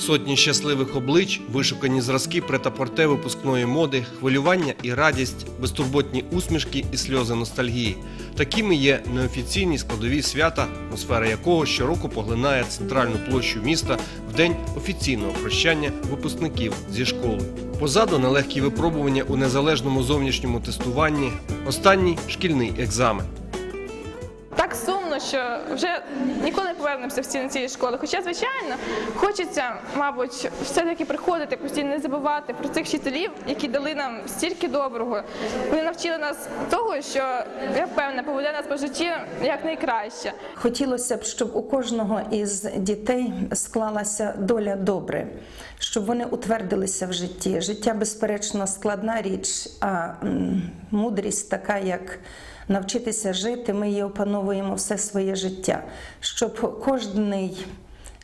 Сотні щасливих облич, вишукані зразки претапорте випускної моди, хвилювання і радість, безтурботні усмішки і сльози ностальгії. Такими є неофіційні складові свята, атмосфера якого щороку поглинає центральну площу міста в день офіційного прощання випускників зі школи. Позаду нелегкі випробування у незалежному зовнішньому тестуванні, останній шкільний екзамен. Що вже ніколи не повернемося в стіни цієї школи. Хоча, звичайно, хочеться, мабуть, все-таки приходити, постійно не забувати про цих вчителів, які дали нам стільки доброго. Вони навчили нас того, що я впевнена, поведе нас по житті як найкраще. Хотілося б, щоб у кожного із дітей склалася доля добре, щоб вони утвердилися в житті. Життя, безперечно, складна річ, а мудрість така, як навчитися жити, ми її опановуємо все своє життя, щоб кожний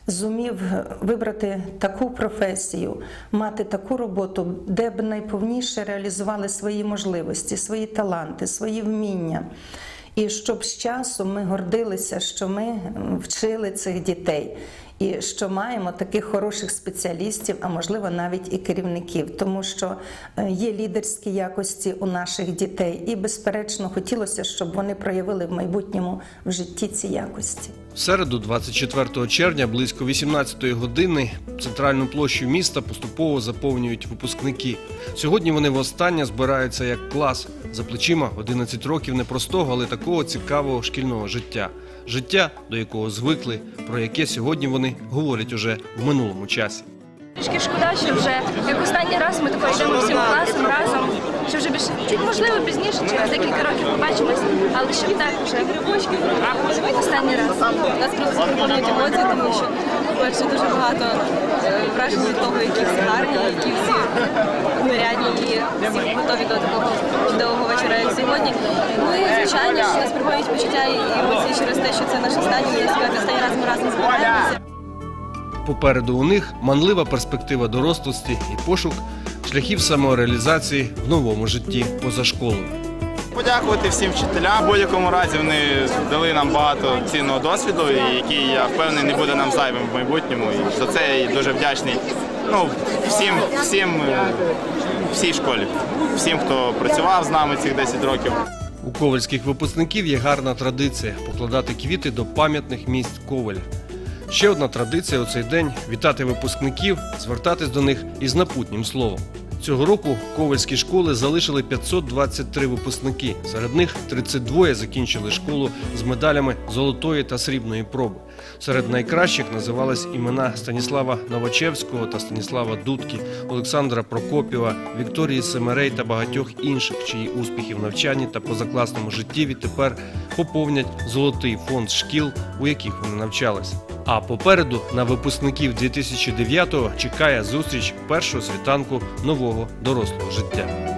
зумів вибрати таку професію, мати таку роботу, де б найповніше реалізували свої можливості, свої таланти, свої вміння. І щоб з часом ми гордилися, що ми вчили цих дітей, і що маємо таких хороших спеціалістів, а можливо навіть і керівників, тому що е, є лідерські якості у наших дітей, і безперечно хотілося, щоб вони проявили в майбутньому в житті ці якості. В середу, 24 червня, близько 18 години, центральну площу міста поступово заповнюють випускники. Сьогодні вони востаннє збираються як клас за плечима 11 років непростого, але такого цікавого шкільного життя. Життя, до якого звикли, про яке сьогодні вони говорять уже в минулому часі. Трішки шкода, що вже як останній раз ми такою йдемо всім класом разом, що вже більше можливо пізніше, через декілька років побачимось, але що так вже останній раз. Нас просто пропонують емоції, тому що, по-перше, дуже багато е, вражень від того, які всі гарні, які всі нарядні і всі готові до такого чудового вечора, як сьогодні. Ну і звичайно, що нас приходять почуття і емоції через те, що це наш останній, можна сказати, останній раз ми разом збираємося. Попереду у них манлива перспектива дорослості і пошук шляхів самореалізації в новому житті поза школою. Подякувати всім вчителям. В будь-якому разі вони дали нам багато цінного досвіду, який я впевнений не буде нам зайвим в майбутньому. І за це я дуже вдячний. Ну всім, всім, е, всій школі, всім, хто працював з нами цих 10 років. У ковальських випускників є гарна традиція покладати квіти до пам'ятних місць Коваля. Ще одна традиція у цей день вітати випускників, звертатись до них із напутнім словом. Цього року ковальські школи залишили 523 випускники. Серед них 32 закінчили школу з медалями золотої та срібної проби. Серед найкращих називались імена Станіслава Новачевського та Станіслава Дудки, Олександра Прокопіва, Вікторії Семерей та багатьох інших, чиї успіхи в навчанні та позакласному житті відтепер поповнять золотий фонд шкіл, у яких вони навчалися. А попереду на випускників 2009-го чекає зустріч першого світанку нового дорослого життя.